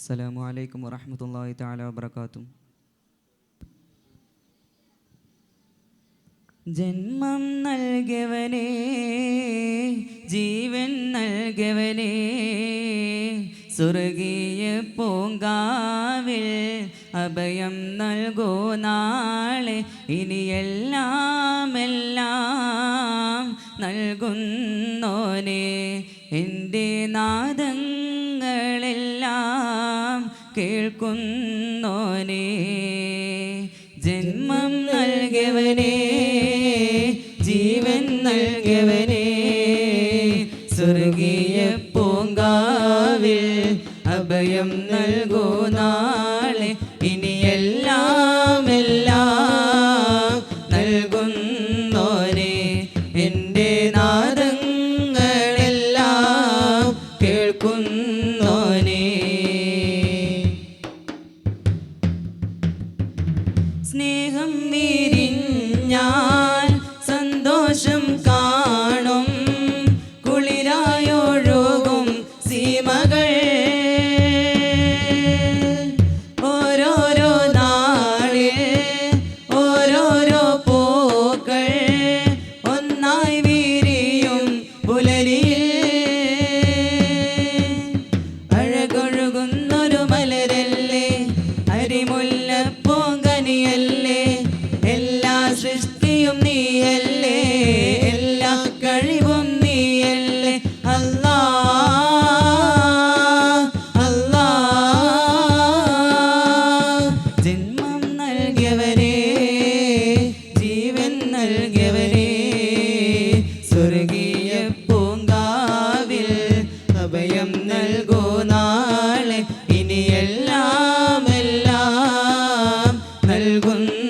അസ്സലാമു അലൈക്കും വറഹ്മത്തുള്ളാഹി തആല വബറകാതുഹു. ജന്മം നൽകവനെ ജീവൻ നൽകവനെ സ്വർഗീയ പൂങ്കാവിൽ അഭയം നൽകോ നാളെ. ഇനിയെല്ലാം എല്ലാം നൽകുന്നോനെ. എന്റെ നാദങ്ങളെല്ലാം കേൾക്കുന്നോനെ. ജന്മം നൽകിയവനെ ജീവൻ നൽകിയവനെ. സ്വർഗീയ പൂങ്കാവിൽ അഭയം നൽകൂ നാളെ. ഇനിയെല്ലാം എല്ലാം നൽകുന്നോനെ. എന്റെ നാദങ്ങളെല്ലാം കേൾക്കുന്നോനെ സ്നേഹം വിരിഞ്ഞാൽ നൽകിയവരേ ജീവൻ നൽകിയവരേ സ്വർഗീയ പൂങ്കാവിൽ അഭയം നൽകൂ നാളെ. ഇനിയെല്ലാം എല്ലാം നൽകുന്നോനെ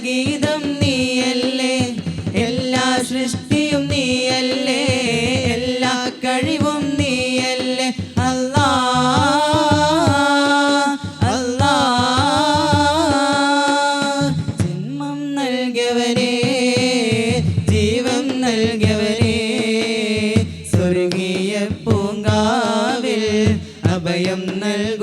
ഗീതം നീയല്ലേ? എല്ലാ സൃഷ്ടിയും നീയല്ലേ? എല്ലാ കഴിവും നീയല്ലേ? അല്ലാ അല്ലാ. ജന്മം നൽകിയവരേ ജീവൻ നൽകിയവരേ സ്വർഗീയ പൂങ്കാവിൽ അഭയം നൽകൂ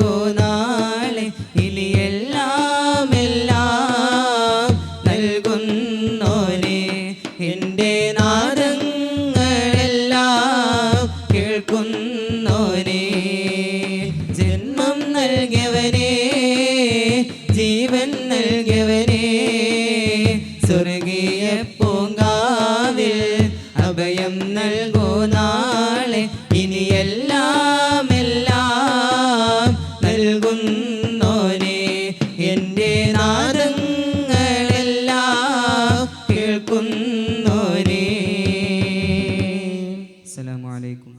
നൽകൂ നാളെ ഇനി എല്ലാം എല്ലാം നൽകുന്നോനെ. എന്റെ നാദങ്ങളെല്ലാം കേൾക്കുന്നോനെ. അസ്സലാമു അലൈക്കും.